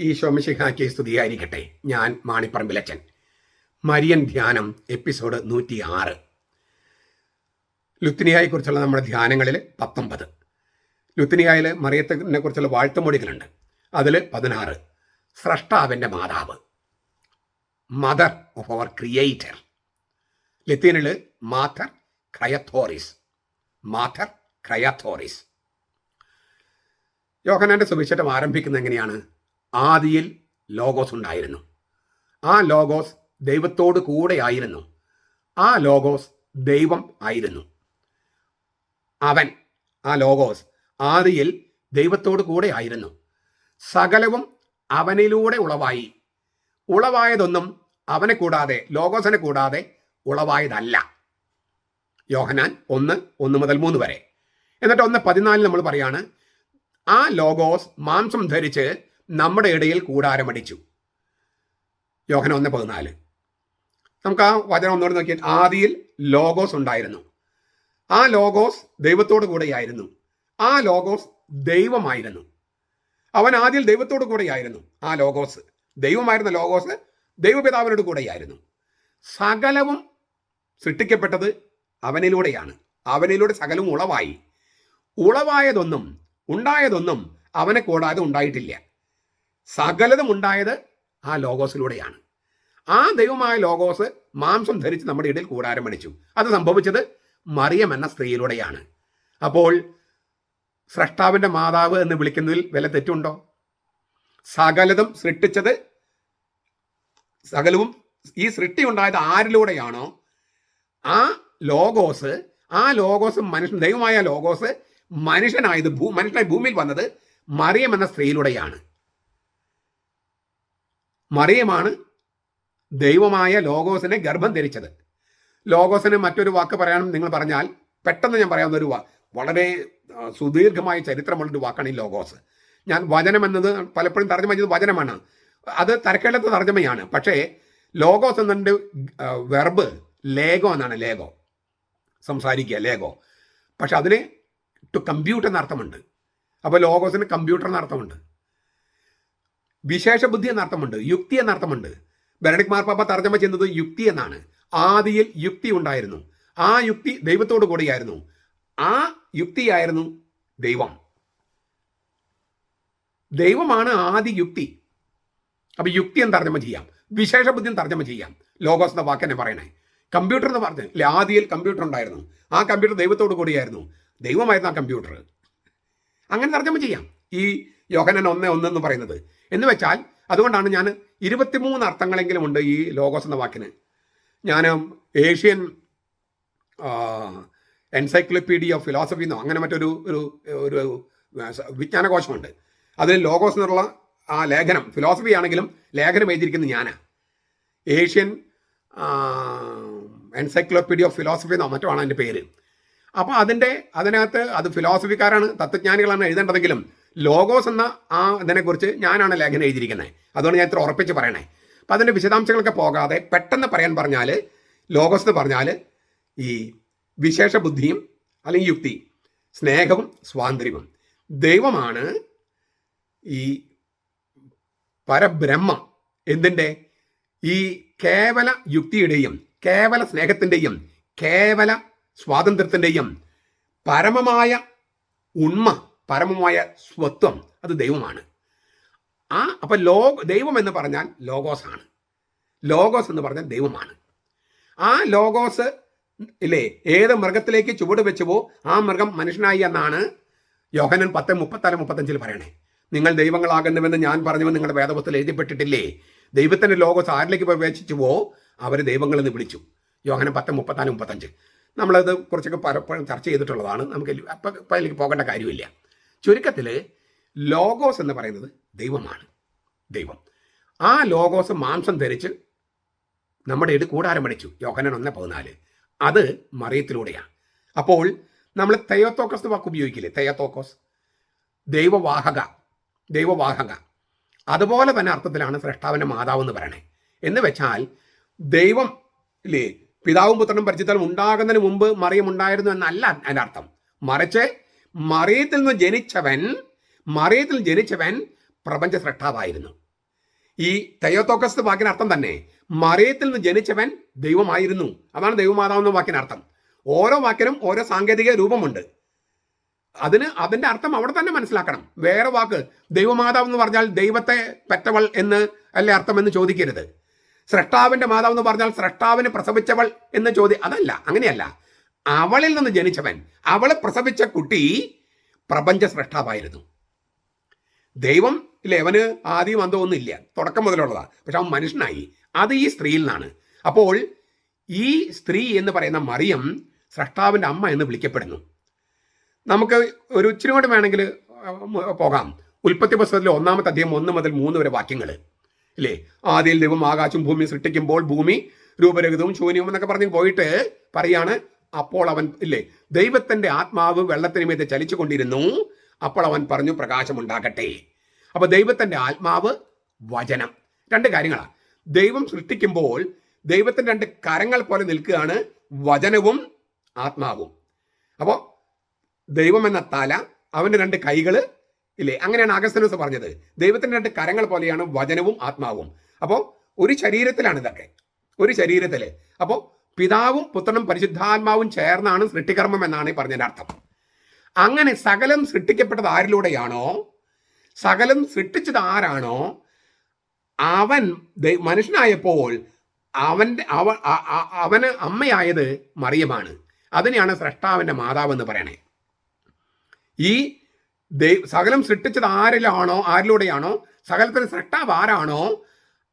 ഈശോമിശിഹാക്കി സ്തുതിയായിരിക്കട്ടെ. ഞാൻ മാണിപ്പറമ്പിലച്ചൻ. മരിയൻ ധ്യാനം എപ്പിസോഡ് നൂറ്റി ആറ് ലുത്തിനിയായെക്കുറിച്ചുള്ള നമ്മുടെ ധ്യാനങ്ങളിൽ പത്തൊമ്പത്. ലുത്തിനിയായിൽ മറിയത്തിനെ കുറിച്ചുള്ള വാഴ്ത്തുമൊഴികളുണ്ട്. അതിൽ പതിനാറ്. സ്രഷ്ടാവിന്റെ മാതാവ്. Mother of our creator. ലത്തീനിൽ മാഥർ ക്രയത്തോറിസ്. മാഥർ ക്രയത്തോറിസ്. യോഹനാന്റെ സുവിശേഷം ആരംഭിക്കുന്നത് എങ്ങനെയാണ്? ആദിയിൽ ലോഗോസ് ഉണ്ടായിരുന്നു. ആ ലോഗോസ് ദൈവത്തോട് കൂടെയായിരുന്നു. ആ ലോഗോസ് ദൈവം ആയിരുന്നു. അവൻ ആ ലോഗോസ് ആദിയിൽ ദൈവത്തോട് കൂടെ ആയിരുന്നു സകലവും അവനിലൂടെ ഉളവായി. ഉളവായതൊന്നും അവനെ കൂടാതെ ലോഗോസിനെ കൂടാതെ ഉളവായതല്ല. യോഹനാൻ ഒന്ന് ഒന്ന് മുതൽ മൂന്ന് വരെ. എന്നിട്ട് ഒന്ന് പതിനാലിൽ നമ്മൾ പറയാണ് ആ ലോഗോസ് മാംസം ധരിച്ച് നമ്മുടെ ഇടയിൽ കൂടാരമടിച്ചു യോഹന ഒന്ന് പതിനാല്. നമുക്ക് ആ വചനം ഒന്നുകൂടെ നോക്കിയാൽ ആദിയിൽ ലോഗോസ് ഉണ്ടായിരുന്നു. ആ ലോഗോസ് ദൈവത്തോടു കൂടെയായിരുന്നു. ആ ലോഗോസ് ദൈവമായിരുന്നു. അവൻ ആദ്യം ദൈവത്തോടു കൂടെയായിരുന്നു. ആ ലോഗോസ് ദൈവമായിരുന്ന ലോഗോസ് ദൈവപിതാവിനോട് കൂടെയായിരുന്നു. സകലവും സൃഷ്ടിക്കപ്പെട്ടത് അവനിലൂടെയാണ്. അവനിലൂടെ സകലവും ഉളവായി. ഉളവായതൊന്നും ഉണ്ടായതൊന്നും അവനെ കൂടാതെ ഉണ്ടായിട്ടില്ല. സകലതും ഉണ്ടായത് ആ ലോഗോസിലൂടെയാണ്. ആ ദൈവമായ ലോഗോസ് മാംസം ധരിച്ച് നമ്മുടെ ഇടയിൽ കൂടാരം പണിച്ചു അത് സംഭവിച്ചത് മറിയം എന്ന സ്ത്രീയിലൂടെയാണ്. അപ്പോൾ സ്രഷ്ടാവിന്റെ മാതാവ് എന്ന് വിളിക്കുന്നതിൽ വില തെറ്റുണ്ടോ? സകലതും സൃഷ്ടിച്ചത് സകലവും ഈ സൃഷ്ടി ഉണ്ടായത് ആരിലൂടെയാണോ? ആ ലോഗോസ് ആ ലോഗോസ് മനുഷ്യൻ ദൈവമായ ലോഗോസ് മനുഷ്യനായത് ഭൂ മനുഷ്യനായി ഭൂമിയിൽ വന്നത് മറിയം എന്ന സ്ത്രീയിലൂടെയാണ്. മറിയമാണ് ദൈവമായ ലോഗോസിനെ ഗർഭം ധരിച്ചത്. ലോഗോസിന് മറ്റൊരു വാക്ക് പറയാനും നിങ്ങൾ പറഞ്ഞാൽ പെട്ടെന്ന് ഞാൻ പറയാവുന്ന ഒരു വളരെ സുദീർഘമായ ചരിത്രമുള്ളൊരു വാക്കാണ് ഈ ലോഗോസ്. ഞാൻ വചനം എന്നത് പലപ്പോഴും തർജമ ചെയ്തത് വചനമാണ്. അത് തരക്കേണ്ടത് തർജമയാണ്. പക്ഷേ ലോഗോസ് എന്നതിന്റെ വെർബ് ലേഗോ എന്നാണ് ലേഗോ. സംസാരിക്കുക ലേഗോ. പക്ഷെ അതിന് ടു കമ്പ്യൂട്ട് എന്നർത്ഥമുണ്ട്. അപ്പോൾ ലോഗോസിന് കമ്പ്യൂട്ടർ എന്ന അർത്ഥമുണ്ട് വിശേഷ ബുദ്ധി എന്നർത്ഥമുണ്ട് യുക്തി എന്നർത്ഥമുണ്ട്. ബെനഡിക് മാർപ്പാപ്പ തർജമ ചെയ്യുന്നത് യുക്തി എന്നാണ്. ആദിയിൽ യുക്തി ഉണ്ടായിരുന്നു. ആ യുക്തി ദൈവത്തോടു കൂടിയായിരുന്നു. ആ യുക്തിയായിരുന്നു ദൈവം. ദൈവമാണ് ആദി യുക്തി. അപ്പൊ യുക്തി എന്ന് തർജമ ചെയ്യാം. വിശേഷ ബുദ്ധി തർജമ ചെയ്യാം. ലോഗോസ് എന്ന വാക്ക് തന്നെ പറയണേ. കമ്പ്യൂട്ടർ എന്ന് പറഞ്ഞു അല്ലെ ആദിയിൽ കമ്പ്യൂട്ടർ ഉണ്ടായിരുന്നു. ആ കമ്പ്യൂട്ടർ ദൈവത്തോടു കൂടിയായിരുന്നു. ദൈവമായിരുന്നു ആ കമ്പ്യൂട്ടർ. അങ്ങനെ തർജമ ചെയ്യാം. ഈ യോഹനൻ ഒന്ന് ഒന്ന് എന്ന് പറയുന്നത് എന്ന് വെച്ചാൽ അതുകൊണ്ടാണ് ഞാൻ ഇരുപത്തിമൂന്ന് അർത്ഥങ്ങളെങ്കിലും ഉണ്ട് ഈ ലോഗോസ് എന്ന വാക്കിന്. ഞാൻ ഏഷ്യൻ എൻസൈക്ലോപീഡിയ ഓഫ് ഫിലോസഫി എന്നോ അങ്ങനെ മറ്റൊരു ഒരു ഒരു വിജ്ഞാനകോശമുണ്ട്. അതിൽ ലോഗോസ് എന്നുള്ള ആ ലേഖനം ഫിലോസഫി ആണെങ്കിലും ലേഖനം എഴുതിയിരിക്കുന്നത് ഞാനാണ് ഏഷ്യൻ എൻസൈക്ലോപീഡിയ ഓഫ് ഫിലോസഫി എന്നോ മറ്റോ ആണ് അതിന്റെ പേര്. അപ്പോൾ അതിന്റെ അതിനകത്ത് അത് ഫിലോസഫിക്കാരാണ് തത്വജ്ഞാനികളാണ് എഴുതേണ്ടതെങ്കിലും ലോഗോസ് എന്ന ആ ഇതിനെക്കുറിച്ച് ഞാനാണ് ലേഖനം എഴുതിയിരിക്കുന്നത്. അതുകൊണ്ട് ഞാൻ ഇത്ര ഉറപ്പിച്ച് പറയണേ. അപ്പം അതിന്റെ വിശദാംശങ്ങളൊക്കെ പോകാതെ പെട്ടെന്ന് പറയാൻ പറഞ്ഞാൽ ലോഗോസ് എന്ന് പറഞ്ഞാൽ ഈ വിശേഷ ബുദ്ധിയും അല്ലെങ്കിൽ യുക്തി സ്നേഹവും സ്വാതന്ത്ര്യവും. ദൈവമാണ് ഈ പരബ്രഹ്മം എന്തിന്റെ ഈ കേവല യുക്തിയുടെയും കേവല സ്നേഹത്തിന്റെയും കേവല സ്വാതന്ത്ര്യത്തിന്റെയും പരമമായ ഉണ്മ പരമമായ സ്വത്വം അത് ദൈവമാണ്. ആ അപ്പൊ ലോ ദൈവം എന്ന് പറഞ്ഞാൽ ലോഗോസ് ആണ്. ലോഗോസ് എന്ന് പറഞ്ഞാൽ ദൈവമാണ്. ആ ലോഗോസ് ഇല്ലേ ഏത് മൃഗത്തിലേക്ക് ചുവട് വെച്ചുവോ ആ മൃഗം മനുഷ്യനായി എന്നാണ് യോഹനൻ പത്ത് മുപ്പത്താറ് മുപ്പത്തഞ്ചിൽ പറയണേ. നിങ്ങൾ ദൈവങ്ങളാകുന്നുവെന്ന് ഞാൻ പറഞ്ഞുവെന്ന് നിങ്ങളുടെ വേദപുസ്തകത്തിൽ എഴുതിപ്പെട്ടിട്ടില്ലേ? ദൈവത്തിന്റെ ലോകോസ് ആരിലേക്ക് പ്രവേശിച്ചുവോ അവർ ദൈവങ്ങളെന്ന് വിളിച്ചു. യോഹനൻ പത്ത് മുപ്പത്താൽ മുപ്പത്തഞ്ച്. നമ്മളത് കുറച്ചൊക്കെ പലപ്പോഴും ചർച്ച ചെയ്തിട്ടുള്ളതാണ്. നമുക്ക് അപ്പം അതിലേക്ക് പോകേണ്ട കാര്യമില്ല. ചുരുക്കത്തിൽ ലോഗോസ് എന്ന് പറയുന്നത് ദൈവമാണ്. ദൈവം. ആ ലോഗോസ് മാംസം ധരിച്ച് നമ്മുടെ ഇട കൂടാരം പഠിച്ചു. യോഹനൻ ഒന്ന് പതിനാല്. അത് മറിയത്തിലൂടെയാണ് അപ്പോൾ നമ്മൾ തെയ്യത്തോക്കോസ് വാക്ക് ഉപയോഗിക്കില്ലേ? തെയ്യത്തോക്കോസ്. ദൈവവാഹക. ദൈവവാഹക. അതുപോലെ തന്നെ അർത്ഥത്തിലാണ് സൃഷ്ടാവിന്റെ മാതാവ് എന്ന് പറയണേ. എന്ന് വെച്ചാൽ ദൈവം ഇല്ലേ പിതാവും പുത്രനും പരിചയത്താൽ ഉണ്ടാകുന്നതിന് മുമ്പ് മറിയം ഉണ്ടായിരുന്നു എന്നല്ല അതിന്റെ അർത്ഥം. മറിച്ച് മറിയത്തിൽ നിന്ന് ജനിച്ചവൻ മറിയത്തിൽ ജനിച്ചവൻ പ്രപഞ്ച സൃഷ്ടാവായിരുന്നു ഈ തയ്യോത്തോക്കസ് വാക്കിന് അർത്ഥം തന്നെ മറിയത്തിൽ നിന്ന് ജനിച്ചവൻ ദൈവമായിരുന്നു. അതാണ് ദൈവമാതാവ് എന്ന വാക്കിന് അർത്ഥം ഓരോ വാക്കിനും ഓരോ സാങ്കേതിക രൂപമുണ്ട്. അതിന് അതിന്റെ അർത്ഥം അവിടെ തന്നെ മനസ്സിലാക്കണം. വേറെ വാക്ക് ദൈവമാതാവ് എന്ന് പറഞ്ഞാൽ ദൈവത്തെ പെറ്റവൾ എന്ന് അല്ലേ അർത്ഥം എന്ന് ചോദിക്കരുത്. സ്രഷ്ടാവിന്റെ മാതാവ് എന്ന് പറഞ്ഞാൽ സ്രഷ്ടാവിന് പ്രസവിച്ചവൾ എന്ന് ചോദ്യം അതല്ല അങ്ങനെയല്ല. അവളിൽ നിന്ന് ജനിച്ചവൻ അവളെ പ്രസവിച്ച കുട്ടി പ്രപഞ്ച സ്രഷ്ടാവായിരുന്നു ദൈവം ഇല്ല അവന് ആദ്യം അന്തോ ഒന്നുമില്ല തുടക്കം മുതലുള്ളതാ. പക്ഷെ അവൻ മനുഷ്യനായി. അത് ഈ സ്ത്രീയിൽ നിന്നാണ്. അപ്പോൾ ഈ സ്ത്രീ എന്ന് പറയുന്ന മറിയം സ്രഷ്ടാവിന്റെ അമ്മ എന്ന് വിളിക്കപ്പെടുന്നു. നമുക്ക് ഒരു ഇച്ചിരി കൂടെ വേണമെങ്കിൽ പോകാം. ഉൽപ്പത്തി പുസ്തകത്തിലെ ഒന്നാമത്തെ അധ്യായം ഒന്ന് മുതൽ മൂന്ന് വരെ വാക്യങ്ങൾ. ഇല്ലേ ആദ്യം ദൈവം ആകാശം ഭൂമി സൃഷ്ടിക്കുമ്പോൾ ഭൂമി രൂപരഹിതവും ശൂന്യവും എന്നൊക്കെ പറഞ്ഞ് പോയിട്ട് പറയാണ് അപ്പോൾ അവൻ ഇല്ലേ ദൈവത്തിന്റെ ആത്മാവ് വെള്ളത്തിന് മീതെ ചലിച്ചു കൊണ്ടിരുന്നു. അപ്പോൾ അവൻ പറഞ്ഞു പ്രകാശം ഉണ്ടാകട്ടെ. അപ്പൊ ദൈവത്തിന്റെ ആത്മാവ് വചനം. രണ്ട് കാര്യങ്ങളാണ് ദൈവം സൃഷ്ടിക്കുമ്പോൾ ദൈവത്തിന്റെ രണ്ട് കരങ്ങൾ പോലെ നിൽക്കുകയാണ് വചനവും ആത്മാവും. അപ്പോൾ ദൈവം എന്ന തല അവന്റെ രണ്ട് കൈകൾ ഇല്ലേ അങ്ങനെയാണ് ആഗസ്തനോസ് പറഞ്ഞത്. ദൈവത്തിന്റെ രണ്ട് കരങ്ങൾ പോലെയാണ് വചനവും ആത്മാവും. അപ്പോൾ ഒരു ശരീരത്തിലാണ് ഇതൊക്കെ. ഒരു ശരീരത്തിൽ. അപ്പോൾ പിതാവും പുത്രനും പരിശുദ്ധാത്മാവും ചേർന്നാണ് സൃഷ്ടികർമ്മം എന്നാണ് ഈ പറഞ്ഞതിന്റെ അർത്ഥം. അങ്ങനെ സകലം സൃഷ്ടിക്കപ്പെട്ടത് ആരിലൂടെയാണോ? സകലം സൃഷ്ടിച്ചത് ആരാണോ? അവൻ മനുഷ്യനായപ്പോൾ അവന്റെ അവ അവന് അമ്മയായത് മറിയമാണ്. അതിനെയാണ് സ്രഷ്ടാവിന്റെ മാതാവ് എന്ന് പറയണേ. ഈ സകലം സൃഷ്ടിച്ചത് ആരിലാണോ? ആരിലൂടെയാണോ? സകലത്തിന് സൃഷ്ടാവ് ആരാണോ?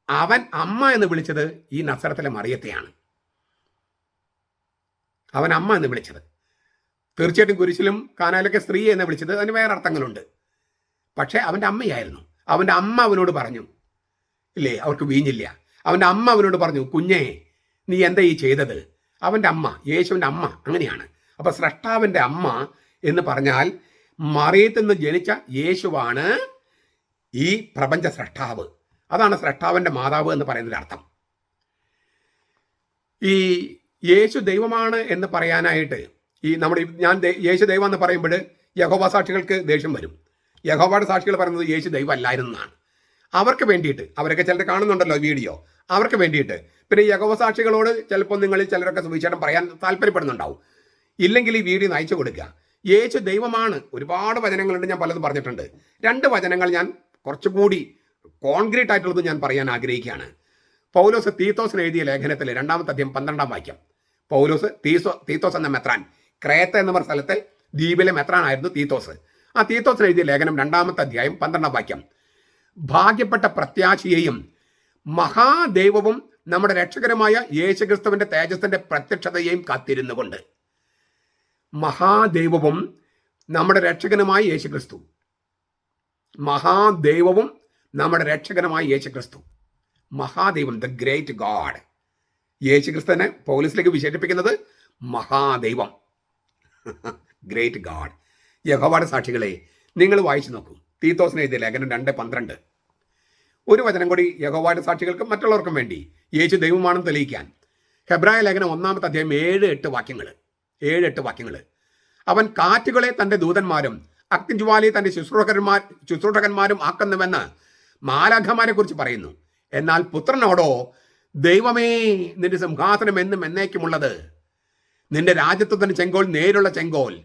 അവൻ അമ്മ എന്ന് വിളിച്ചത് ഈ നസരത്തിലെ മറിയത്തെയാണ്. അവൻ അമ്മ എന്ന് വിളിച്ചത്. തീർച്ചയായിട്ടും കുരിശിലും കാനാലൊക്കെ സ്ത്രീ എന്ന് വിളിച്ചത്. അതിന് വേറെ അർത്ഥങ്ങളുണ്ട്. പക്ഷേ അവന്റെ അമ്മയായിരുന്നു. അവന്റെ അമ്മ അവനോട് പറഞ്ഞു ഇല്ലേ അവർക്ക് വീഞ്ഞില്ല. അവന്റെ അമ്മ അവനോട് പറഞ്ഞു കുഞ്ഞേ നീ എന്താ ഈ ചെയ്തത്? അവന്റെ അമ്മ യേശുവിന്റെ അമ്മ അങ്ങനെയാണ്. അപ്പോൾ സ്രഷ്ടാവിന്റെ അമ്മ എന്ന് പറഞ്ഞാൽ മറിയത്തിൽ നിന്ന് ജനിച്ച യേശുവാണ് ഈ പ്രപഞ്ച സ്രഷ്ടാവ്. അതാണ് സ്രഷ്ടാവിന്റെ മാതാവ് എന്ന് പറയുന്നതിന്റെ അർത്ഥം. ഈ യേശു ദൈവമാണ് എന്ന് പറയാനായിട്ട് ഈ നമ്മുടെ ഞാൻ യേശു ദൈവം എന്ന് പറയുമ്പോൾ യഹോബ സാക്ഷികൾക്ക് ദേഷ്യം വരും. യഹോബയുടെ സാക്ഷികൾ പറയുന്നത് യേശു ദൈവം അല്ലായിരുന്നാണ് അവർക്ക് വേണ്ടിയിട്ട് അവരൊക്കെ ചിലർ കാണുന്നുണ്ടല്ലോ വീഡിയോ അവർക്ക് വേണ്ടിയിട്ട്. പിന്നെ യഹോബ സാക്ഷികളോട് ചിലപ്പോൾ നിങ്ങളിൽ ചിലരൊക്കെ സുവിശേഷം പറയാൻ താല്പര്യപ്പെടുന്നുണ്ടാവും. ഇല്ലെങ്കിൽ ഈ വീഡിയോ നയിച്ചു കൊടുക്കുക. യേശു ദൈവമാണ്. ഒരുപാട് വചനങ്ങളുണ്ട് ഞാൻ പലതും പറഞ്ഞിട്ടുണ്ട്. രണ്ട് വചനങ്ങൾ ഞാൻ കുറച്ചുകൂടി കോൺക്രീറ്റ് ആയിട്ടുള്ളത് ഞാൻ പറയാൻ ആഗ്രഹിക്കുകയാണ്. പൗലോസ് തീത്തോസിന് എഴുതിയ ലേഖനത്തിലെ രണ്ടാമത്തെ അധ്യയം പന്ത്രണ്ടാം വാക്യം. പൗലോസ് തീസോ തീത്തോസ് എന്ന മെത്രാൻ. ക്രേത്ത എന്ന സ്ഥലത്തെ ദ്വീപിലെ മെത്രാനായിരുന്നു തീത്തോസ്. ആ തീത്തോസിന് എഴുതിയ ലേഖനം രണ്ടാമത്തെ അധ്യായം പന്ത്രണ്ടാം വാക്യം. ഭാഗ്യപ്പെട്ട പ്രത്യാശിയെയും മഹാദൈവവും നമ്മുടെ രക്ഷകരമായ യേശുക്രിസ്തുവിന്റെ തേജസ്സിന്റെ പ്രത്യക്ഷതയെയും കാത്തിരുന്നുകൊണ്ട്. മഹാദൈവവും നമ്മുടെ രക്ഷകനുമായ യേശുക്രിസ്തു. മഹാദൈവവും നമ്മുടെ രക്ഷകനുമായ യേശുക്രിസ്തു. മഹാദൈവം ദ ഗ്രേറ്റ് ഗാഡ് യേശുക്രിസ്തനെ പോലീസിലേക്ക് വിശേഷിപ്പിക്കുന്നത് മഹാദൈവം. ഗ്രേറ്റ് ഗാഡ് യഹോവയുടെ സാക്ഷികളെ നിങ്ങൾ വായിച്ചു നോക്കൂ. തീത്തോസിന് എഴുതിയ ലേഖനം രണ്ട് പന്ത്രണ്ട്. ഒരു വചനം കൂടി യഹോവയുടെ സാക്ഷികൾക്കും മറ്റുള്ളവർക്കും വേണ്ടി യേശു ദൈവമാണെന്ന് തെളിയിക്കാൻ. ഹെബ്രായ ലേഖനം ഒന്നാമത്തെ അധ്യായം ഏഴ് എട്ട് വാക്യങ്ങൾ ഏഴ് എട്ട് വാക്യങ്ങൾ അവൻ കാറ്റുകളെ തന്റെ ദൂതന്മാരും അഗ്നിജ്വാലിയെ തന്റെ ശുശ്രൂഷകന്മാർ ശുശ്രൂഷകന്മാരും ആക്കുന്നുവെന്ന് മാലാഖമാരെ കുറിച്ച് പറയുന്നു. എന്നാൽ പുത്രനോടോ ദൈവമേ നിന്റെ സിംഹാസനം എന്നും എന്നേക്കുമുള്ളത്. നിന്റെ രാജ്യത്വത്തിന് ചെങ്കോൽ നേരുള്ള ചെങ്കോൽ.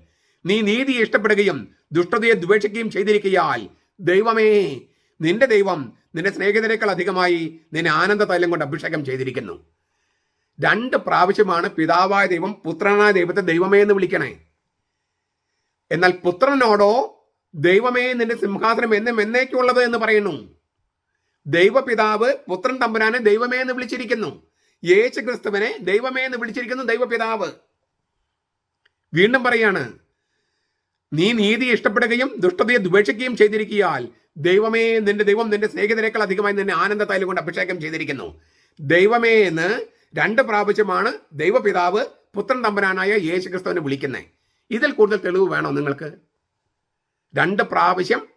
നീ നീതി ഇഷ്ടപ്പെടുകയും ദുഷ്ടതയെ ദ്വേഷിക്കുകയും ചെയ്തിരിക്കയാൽ ദൈവമേ നിന്റെ ദൈവം നിന്റെ സ്നേഹിതരേക്കാൾ അധികമായി നിന്നെ ആനന്ദ തൈലം കൊണ്ട് അഭിഷേകം ചെയ്തിരിക്കുന്നു. രണ്ട് പ്രാവശ്യമാണ് പിതാവായ ദൈവം പുത്രനായ ദൈവത്തെ ദൈവമേ എന്ന് വിളിക്കണേ. എന്നാൽ പുത്രനോടോ ദൈവമേ നിന്റെ സിംഹാസനം എന്നും എന്നേക്കുള്ളത് എന്ന് പറയുന്നു. ദൈവപിതാവ് പുത്രൻ തമ്പുരാനെ ദൈവമേ എന്ന് വിളിച്ചിരിക്കുന്നു. യേശു ക്രിസ്തുവിനെ ദൈവമേ എന്ന് വിളിച്ചിരിക്കുന്നു ദൈവപിതാവ്. വീണ്ടും പറയാണ് നീ നീതി ഇഷ്ടപ്പെടുകയും ദുഷ്ടതയെ ദ്വേഷിക്കുകയും ചെയ്തിരിക്കിയാൽ ദൈവമേ നിന്റെ ദൈവം നിന്റെ സ്നേഹിതരേക്കാൾ അധികമായി നിന്നെ ആനന്ദ തൈലം കൊണ്ട് അഭിഷേകം ചെയ്തിരിക്കുന്നു. ദൈവമേ എന്ന് രണ്ട് പ്രാവശ്യമാണ് ദൈവപിതാവ് പുത്രൻ തമ്പുരാനായ യേശു ക്രിസ്തുവിനെ വിളിക്കുന്നത്. ഇതിൽ കൂടുതൽ തെളിവ് വേണോ നിങ്ങൾക്ക്? രണ്ട് പ്രാവശ്യം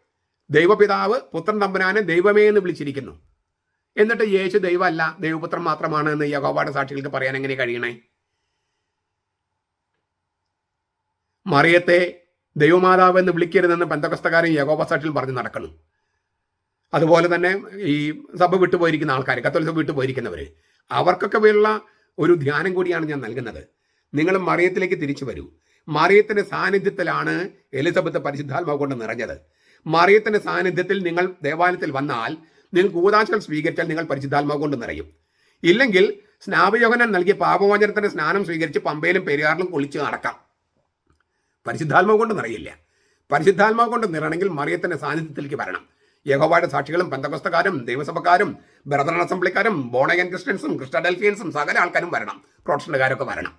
ദൈവപിതാവ് പുത്രൻ തമ്പുരാനെ ദൈവമേ എന്ന് വിളിച്ചിരിക്കുന്നു. എന്നിട്ട് യേശു ദൈവമല്ല ദൈവപുത്രൻ മാത്രമാണ് എന്ന് യഹോവയുടെ സാക്ഷികൾക്ക് പറയാൻ എങ്ങനെ കഴിയണേ? മറിയത്തെ ദൈവമാതാവ് എന്ന് വിളിക്കരുതെന്ന് ബന്ധകസ്തകാരൻ യഹോബ സാക്ഷികൾ പറഞ്ഞു നടക്കണം. അതുപോലെ തന്നെ ഈ സഭ വിട്ടുപോയിരിക്കുന്ന ആൾക്കാർ കത്തോലിക സഭ വിട്ടുപോയിരിക്കുന്നവർ അവർക്കൊക്കെ വേണ്ട ഒരു ധ്യാനം കൂടിയാണ് ഞാൻ നൽകുന്നത്. നിങ്ങൾ മറിയത്തിലേക്ക് തിരിച്ചു വരൂ. മറിയത്തിന്റെ സാന്നിധ്യത്തിലാണ് എലിസബത്ത് പരിശുദ്ധാത്മാവ് കൊണ്ട് നിറഞ്ഞത്. മറിയത്തിന്റെ സാന്നിധ്യത്തിൽ നിങ്ങൾ ദേവാലയത്തിൽ വന്നാൽ നിങ്ങൾ കൂതാശകൾ സ്വീകരിച്ചാൽ നിങ്ങൾ പരിശുദ്ധാത്മാവ് കൊണ്ട് നിറയും. ഇല്ലെങ്കിൽ സ്നാപയോഹനൻ നൽകിയ പാപമോചനത്തിന്റെ സ്നാനം സ്വീകരിച്ച് പമ്പയിലും പെരിയാറിലും കുളിച്ച് നടക്കാം. പരിശുദ്ധാത്മാവ് കൊണ്ട് നിറയില്ല. പരിശുദ്ധാത്മാവ് കൊണ്ട് നിറണമെങ്കിൽ മറിയത്തിന്റെ സാന്നിധ്യത്തിലേക്ക് വരണം. യഹോവയുടെ സാക്ഷികളും ബന്ധകസ്തക്കാരും ദൈവസഭക്കാരും ബ്രദർ അസംബ്ലിക്കാരും ബോണഗൻ ക്രിസ്ത്യൻസും ക്രിസ്റ്റഡൽഫിയൻസും സകല ആൾക്കാരും വരണം. പ്രൊട്ടസ്റ്റന്റുകാരൊക്കെ വരണം.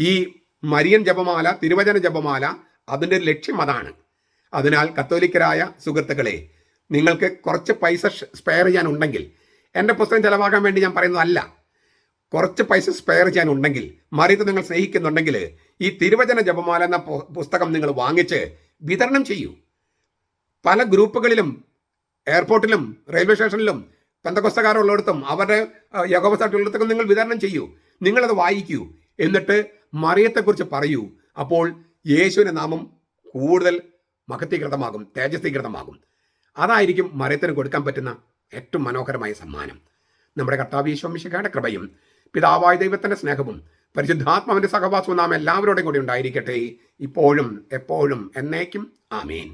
ഈ മരിയൻ ജപമാല തിരുവചന ജപമാല അതിന്റെ ലക്ഷ്യം അതാണ്. അതിനാൽ കത്തോലിക്കരായ സുഹൃത്തുക്കളെ നിങ്ങൾക്ക് കുറച്ച് പൈസ സ്പെയർ ചെയ്യാനുണ്ടെങ്കിൽ എന്റെ പുസ്തകം ചിലവാക്കാൻ വേണ്ടി ഞാൻ പറയുന്നതല്ല. കുറച്ച് പൈസ സ്പെയർ ചെയ്യാനുണ്ടെങ്കിൽ മറിയത്ത് നിങ്ങൾ സ്നേഹിക്കുന്നുണ്ടെങ്കിൽ ഈ തിരുവചന ജപമാല എന്ന പുസ്തകം നിങ്ങൾ വാങ്ങിച്ച് വിതരണം ചെയ്യൂ. പല ഗ്രൂപ്പുകളിലും എയർപോർട്ടിലും റെയിൽവേ സ്റ്റേഷനിലും പെന്തകൊസ്തകാരുള്ളിടത്തും അവരുടെ യോഗവസായിട്ടുള്ളിടത്തൊക്കെ നിങ്ങൾ വിതരണം ചെയ്യൂ. നിങ്ങളത് വായിക്കൂ. എന്നിട്ട് മറിയത്തെക്കുറിച്ച് പറയൂ. അപ്പോൾ യേശുവിന്റെ നാമം കൂടുതൽ മഹത്വീകൃതമാകും തേജസ്വീകൃതമാകും. അതായിരിക്കും മറിയത്തിന് കൊടുക്കാൻ പറ്റുന്ന ഏറ്റവും മനോഹരമായ സമ്മാനം. നമ്മുടെ കർത്താവ് ഈശ്വമിശിഖയുടെ കൃപയും പിതാവായ ദൈവത്തിന്റെ സ്നേഹവും പരിശുദ്ധാത്മാവിന്റെ സഹവാസവും നാം എല്ലാവരോടും കൂടി ഉണ്ടായിരിക്കട്ടെ. ഇപ്പോഴും എപ്പോഴും എന്നേക്കും ആമേൻ.